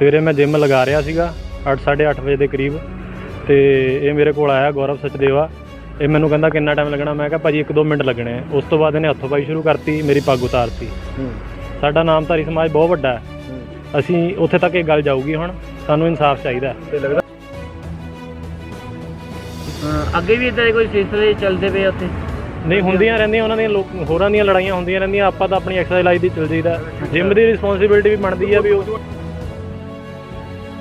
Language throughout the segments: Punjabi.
ਸਵੇਰੇ ਮੈਂ ਜਿਮ ਲਗਾ ਰਿਹਾ ਸੀਗਾ 8:30 ਵਜੇ ਦੇ ਕਰੀਬ ਤੇ ਇਹ ਮੇਰੇ ਕੋਲ ਆਇਆ ਗੌਰਵ ਸਚਦੇਵਾ। ਇਹ ਮੈਨੂੰ ਕਹਿੰਦਾ ਕਿੰਨਾ ਟਾਈਮ ਲੱਗਣਾ? ਮੈਂ ਕਿਹਾ ਭਾਜੀ 1-2 ਮਿੰਟ ਲੱਗਣੇ ਆ। ਉਸ ਤੋਂ ਬਾਅਦ ਇਹਨੇ ਹੱਥੋਂ ਪਾਈ ਸ਼ੁਰੂ ਕਰਤੀ ਮੇਰੀ ਪੱਗ ਉਤਾਰਤੀ। ਸਾਡਾ ਨਾਮਧਾਰੀ ਸਮਾਜ ਬਹੁਤ ਵੱਡਾ ਹੈ। ਅਸੀਂ ਉੱਥੇ ਤੱਕ ਇਹ ਗੱਲ ਜਾਊਗੀ ਹੁਣ। ਸਾਨੂੰ ਇਨਸਾਫ ਚਾਹੀਦਾ। ਤੇ ਲੱਗਦਾ ਅੱਗੇ ਵੀ ਇਦਾਂ ਦੇ ਕੋਈ ਸਿਲਸਿਲੇ ਚੱਲਦੇ ਪਏ ਉੱਥੇ? ਨਹੀਂ ਹੁੰਦੀਆਂ ਰਹਿੰਦੀਆਂ ਉਹਨਾਂ ਦੀਆਂ ਲੋਕ ਹੋਰਾਂ ਦੀਆਂ ਲੜਾਈਆਂ ਹੁੰਦੀਆਂ ਰਹਿੰਦੀਆਂ। ਆਪਾਂ ਤਾਂ ਆਪਣੀ ਐਕਸਰਸਾਈਜ਼ ਲਾਈਫ ਦੀ ਚੱਲ ਜਾਈਦਾ। ਜਿਮ ਦੀ ਰਿਸਪੌਂਸਿਬਿਲਟੀ ਵੀ ਬਣਦੀ ਆ ਵੀ ਉਹ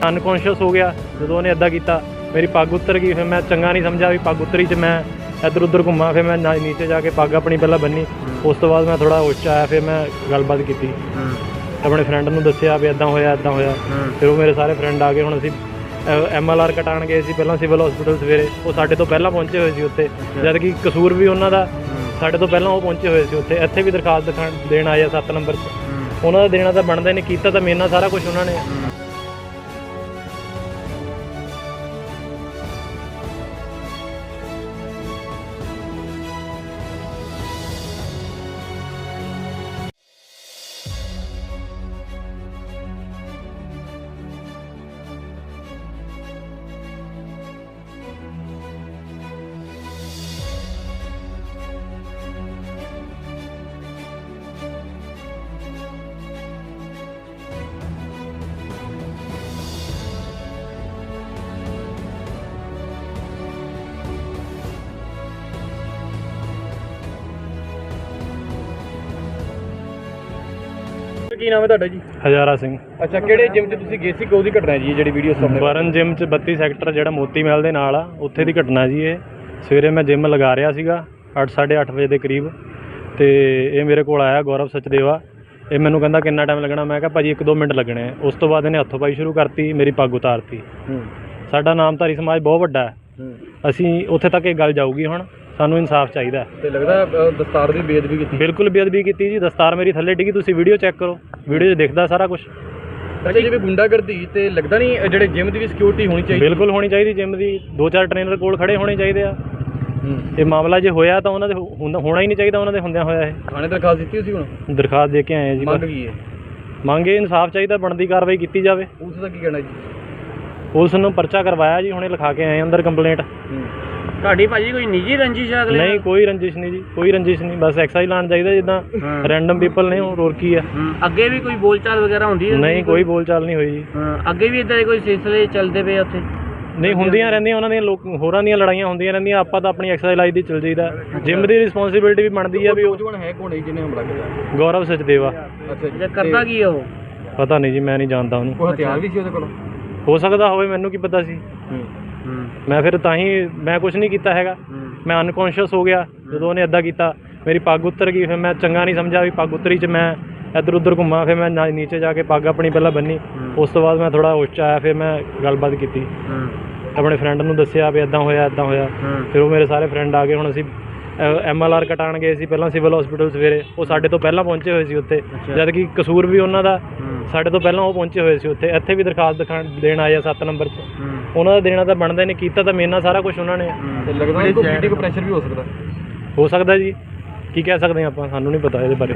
ਅਨਕੌਂਸ਼ੀਅਸ ਹੋ ਗਿਆ। ਜਦੋਂ ਉਹਨੇ ਇਦਾਂ ਕੀਤਾ ਮੇਰੀ ਪੱਗ ਉਤਰ ਗਈ ਫਿਰ ਮੈਂ ਚੰਗਾ ਨਹੀਂ ਸਮਝਿਆ ਵੀ ਪੱਗ ਉਤਰੀ ਚ ਮੈਂ ਇੱਧਰ ਉੱਧਰ ਘੁੰਮਾ ਫਿਰ ਮੈਂ ਨੀਚੇ ਜਾ ਕੇ ਪੱਗ ਆਪਣੀ ਪਹਿਲਾਂ ਬੰਨੀ। ਉਸ ਤੋਂ ਬਾਅਦ ਮੈਂ ਥੋੜਾ ਹੋਸ਼ ਆਇਆ ਫਿਰ ਮੈਂ ਗੱਲਬਾਤ ਕੀਤੀ। ਆਪਣੇ ਫਰੈਂਡ ਨੂੰ ਦੱਸਿਆ ਵੀ ਇਦਾਂ ਹੋਇਆ ਇਦਾਂ ਹੋਇਆ। ਫਿਰ ਉਹ ਮੇਰੇ ਸਾਰੇ ਫਰੈਂਡ ਆ ਗਏ ਹੁਣ ਅਸੀਂ ਐਮਐਲਆਰ ਕਟਾਣ ਗਏ ਸੀ ਪਹਿਲਾਂ ਸਿਵਲ ਹਸਪੀਟਲ ਸਵੇਰੇ। ਉਹ ਸਾਡੇ ਤੋਂ ਪਹਿਲਾਂ ਪਹੁੰਚੇ ਹੋਏ ਸੀ ਉੱਥੇ। ਜਦ ਕਿ ਕਸੂਰ ਵੀ ਉਹਨਾਂ ਦਾ ਸਾਡੇ ਤੋਂ ਪਹਿਲਾਂ ਉਹ ਪਹੁੰਚੇ ਹੋਏ ਸੀ ਉੱਥੇ। ਇੱਥੇ ਵੀ ਦਰਖਾਸਤ ਦੇਣ ਆਏ ਆ 7 ਨੰਬਰ 'ਚ। ਉਹਨਾਂ ਦਾ ਦੇਣਾ ਤਾਂ ਬਣਦਾ ਨਹੀਂ ਕੀਤਾ ਤਾਂ ਮੇਰੇ ਨਾਲ ਸਾਰਾ ਕੁਝ ਉਹਨਾਂ ਨੇ। ਕੀ ਨਾਮ ਹੈ ਤੁਹਾਡਾ ਜੀ? ਹਜ਼ਾਰਾ ਸਿੰਘ। ਅੱਛਾ ਕਿਹੜੇ ਜਿਮ 'ਚ ਤੁਸੀਂ ਗਏ ਸੀ? ਉਹਦੀ ਘਟਨਾ ਹੈ ਜੀ ਇਹ ਜਿਹੜੀ ਵੀਡੀਓ ਸਾਹਮਣੇ? ਬਰਨ ਜਿਮ 'ਚ 32 ਸੈਕਟਰ ਜਿਹੜਾ ਮੋਤੀ ਮਹਿਲ ਦੇ ਨਾਲ ਆ ਉੱਥੇ ਦੀ ਘਟਨਾ ਜੀ ਇਹ। ਸਵੇਰੇ ਮੈਂ ਜਿਮ ਲਗਾ ਰਿਹਾ ਸੀਗਾ 8:30 ਵਜੇ ਦੇ ਕਰੀਬ। ਤੇ ਇਹ ਮੇਰੇ ਕੋਲ ਆਇਆ ਗੌਰਵ ਸਚਦੇਵਾ। ਇਹ ਮੈਨੂੰ ਕਹਿੰਦਾ ਕਿੰਨਾ ਟਾਈਮ ਲੱਗਣਾ? ਮੈਂ ਕਿਹਾ ਭਾਜੀ 1-2 ਮਿੰਟ ਲੱਗਣੇ ਆ। ਉਸ ਤੋਂ ਬਾਅਦ ਇਹਨੇ ਹੱਥੋਂ ਪਾਈ ਸ਼ੁਰੂ ਕਰਤੀ ਮੇਰੀ ਪੱਗ ਉਤਾਰਤੀ। ਸਾਡਾ ਨਾਮਧਾਰੀ ਸਮਾਜ ਬਹੁਤ ਵੱਡਾ ਹੂੰ। ਅਸੀਂ ਉੱਥੇ ਤੱਕ ਇਹ ਗੱਲ ਜਾਊਗੀ ਹੁਣ। ਸਾਨੂੰ ਇਨਸਾਫ ਚਾਹੀਦਾ ਹੈ। ਤੇ ਲੱਗਦਾ ਅ, ਦਸਤਾਰ ਦੀ ਬੇਅਦਬੀ ਕੀਤੀ। ਬਿਲਕੁਲ ਬੇਅਦਬੀ ਕੀਤੀ ਜੀ। ਦਸਤਾਰ ਮੇਰੀ ਥੱਲੇ ਡਿੱਗੀ ਤੁਸੀਂ ਵੀਡੀਓ ਚੈੱਕ ਕਰੋ। ਵੀਡੀਓ 'ਚ ਦਿਖਦਾ ਸਾਰਾ ਕੁਝ ਅੱਛਾ ਜਿਵੇਂ ਗੁੰਡਾਗਰਦੀ ਤੇ ਲੱਗਦਾ ਨਹੀਂ ਅ, ਜਿਹੜੇ ਜਿਮ ਦੀ ਵੀ ਸਿਕਿਉਰਿਟੀ ਹੋਣੀ ਚਾਹੀਦੀ। ਬਿਲਕੁਲ ਹੋਣੀ ਚਾਹੀਦੀ ਜਿਮ ਦੀ। ਦੋ ਚਾਰ ਟ੍ਰੇਨਰ ਕੋਲ ਖੜੇ ਹੋਣੇ ਚਾਹੀਦੇ ਆ। ਹੂੰ। ਇਹ ਮਾਮਲਾ ਜੇ ਹੋਇਆ ਤਾਂ ਉਹਨਾਂ ਦੇ ਹੋ- ਹੁੰਦਾ- ਹੋਣਾ ਹੀ ਨਹੀਂ ਚਾਹੀਦਾ ਉਹਨਾਂ ਦੇ ਹੁੰਦਿਆਂ ਹੋਇਆ ਇਹ। ਥਾਣੇ ਦਰਖਾਸਤ ਦਿੱਤੀ ਸੀ ਹੁਣ? ਦਰਖਾਸਤ ਦੇ ਕੇ ਆਏ ਆ ਜੀ ਮੰਗ ਕੀ ਹੈ? ਮੰਗੇ ਇਨਸਾਫ ਚਾਹੀਦਾ ਬਣਦੀ ਕਾਰਵਾਈ ਕੀਤੀ ਜਾਵੇ। ਉਸ ਦਾ ਕੀ ਕਹਿਣਾ ਜੀ? ਪੁਲਿਸ ਨੂੰ ਪਰਚਾ ਕਰਵਾਇਆ ਜੀ ਹੁਣੇ ਲਿਖਾ ਕੇ ਆਏ ਅੰਦਰ ਕੰਪਲੇਂਟ ਹੂੰ। ਤੁਹਾਡੀ ਭਾਜੀ ਕੋਈ ਨਿੱਜੀ ਰੰਜਿਸ਼ ਆ ਅਗਲੇ ਨਾਲ? ਨਹੀਂ ਕੋਈ ਰੰਜਿਸ਼ ਨਹੀਂ ਜੀ ਕੋਈ ਰੰਜਿਸ਼ ਨਹੀਂ ਬਸ ਐਕਸਾਈਜ਼ ਲਾਣ ਚਾਹੀਦਾ ਜਿੱਦਾਂ ਹਾਂ। ਰੈਂਡਮ ਪੀਪਲ ਨੇ ਹੋਰ ਕੀ ਆ। ਹੂੰ, ਅੱਗੇ ਵੀ ਕੋਈ ਬੋਲਚਾਲ ਵਗੈਰਾ ਹੁੰਦੀ ਹੈ ਨਹੀਂ ਕੋਈ ਬੋਲਚਾਲ ਨਹੀਂ ਹੋਈ ਜੀ। ਹਾਂ, ਅੱਗੇ ਵੀ ਇਦਾਂ ਦੇ ਕੋਈ ਸਿਲਸਿਲੇ ਚੱਲਦੇ ਪਏ ਆ ਉੱਥੇ? ਨਹੀਂ ਹੁੰਦੀਆਂ ਰਹਿੰਦੀਆਂ ਉਹਨਾਂ ਦੀਆਂ ਲੋਕ ਹੋਰਾਂ ਦੀਆਂ ਲੜਾਈਆਂ ਹੁੰਦੀਆਂ ਰਹਿੰਦੀਆਂ ਆਪਾਂ ਤਾਂ ਆਪਣੀ ਐਕਸਰਸਾਈਜ਼ ਲਾਈਫ ਦੀ ਚੱਲ ਜਾਈਦਾ। ਜਿਮ ਦੀ ਰਿਸਪੌਂਸਿਬਿਲਟੀ ਵੀ ਬਣਦੀ ਆ ਵੀ ਉਹ ਨੌਜਵਾਨ ਹੈ ਕੋਣ ਹੈ ਜਿਹਨੇ ਹਮਲਾ ਕੀਤਾ? ਗੌਰਵ ਸਚਦੇਵਾ। ਅੱਛਾ ਜੀ ਕਰਦਾ ਕੀ ਆ ਉਹ? ਪਤਾ ਨਹੀਂ ਜੀ ਮੈਂ ਨਹੀਂ ਜਾਣਦਾ ਉਹਨੂੰ। ਕੋਈ ਹਥਿਆਰ ਵੀ ਸੀ ਉਹਦੇ ਕੋਲ? ਹੋ ਸਕਦਾ ਹੋਵੇ ਮੈਨੂੰ ਕੀ ਪਤਾ ਸੀ। ਮੈਂ ਫਿਰ ਤਾਂ ਹੀ ਮੈਂ ਕੁਝ ਨਹੀਂ ਕੀਤਾ ਹੈਗਾ। ਮੈਂ ਅਨਕੌਂਸ਼ੀਅਸ ਹੋ ਗਿਆ ਜਦੋਂ ਉਹਨੇ ਇਦਾਂ ਕੀਤਾ ਮੇਰੀ ਪੱਗ ਉਤਰ ਗਈ ਫਿਰ ਮੈਂ ਚੰਗਾ ਨਹੀਂ ਸਮਝਿਆ ਵੀ ਪੱਗ ਉਤਰੀ ਚ ਮੈਂ ਇੱਧਰ ਉੱਧਰ ਘੁੰਮਾ ਫਿਰ ਮੈਂ ਨੀਚੇ ਜਾ ਕੇ ਪੱਗ ਆਪਣੀ ਪਹਿਲਾਂ ਬੰਨੀ। ਉਸ ਤੋਂ ਬਾਅਦ ਮੈਂ ਥੋੜਾ ਹੋਸ਼ 'ਚ ਆਇਆ ਫਿਰ ਮੈਂ ਗੱਲਬਾਤ ਕੀਤੀ। ਆਪਣੇ ਫਰੈਂਡ ਨੂੰ ਦੱਸਿਆ ਵੀ ਇਦਾਂ ਹੋਇਆ ਇਦਾਂ ਹੋਇਆ। ਫਿਰ ਉਹ ਮੇਰੇ ਸਾਰੇ ਫਰੈਂਡ ਆ ਗਏ ਹੁਣ ਅਸੀਂ ਐਮਐਲਆਰ ਕਟਾਣ ਗਏ ਸੀ ਪਹਿਲਾਂ ਸਿਵਲ ਹਸਪੀਟਲ ਸਵੇਰੇ। ਉਹ ਸਾਡੇ ਤੋਂ ਪਹਿਲਾਂ ਪਹੁੰਚੇ ਹੋਏ ਸੀ ਉੱਥੇ। ਜਦ ਕਿ ਕਸੂਰ ਵੀ ਉਹਨਾਂ ਦਾ। ਸਾਡੇ ਤੋਂ ਪਹਿਲਾਂ ਉਹ ਪਹੁੰਚੇ ਹੋਏ ਸੀ ਉੱਥੇ। ਇੱਥੇ ਵੀ ਦਰਖਾਸਤ ਦੇਣ ਆਏ ਆ 7 ਨੰਬਰ 'ਚ। ਉਹਨਾਂ ਦਾ ਦੇਣਾ ਤਾਂ ਬਣਦਾ ਨਹੀਂ ਕੀਤਾ ਤਾਂ ਮੇਰੇ ਨਾਲ ਸਾਰਾ ਕੁਝ ਉਹਨਾਂ ਨੇ। ਤੇ ਲੱਗਦਾ ਨਹੀਂ ਕੋਈ ਪੋਲੀਟਿਕ ਪ੍ਰੈਸ਼ਰ ਵੀ ਹੋ ਸਕਦਾ। ਹੋ ਸਕਦਾ ਜੀ। ਕੀ ਕਹਿ ਸਕਦੇ ਹਾਂ ਆਪਾਂ ਸਾਨੂੰ ਨਹੀਂ ਪਤਾ ਇਹਦੇ ਬਾਰੇ।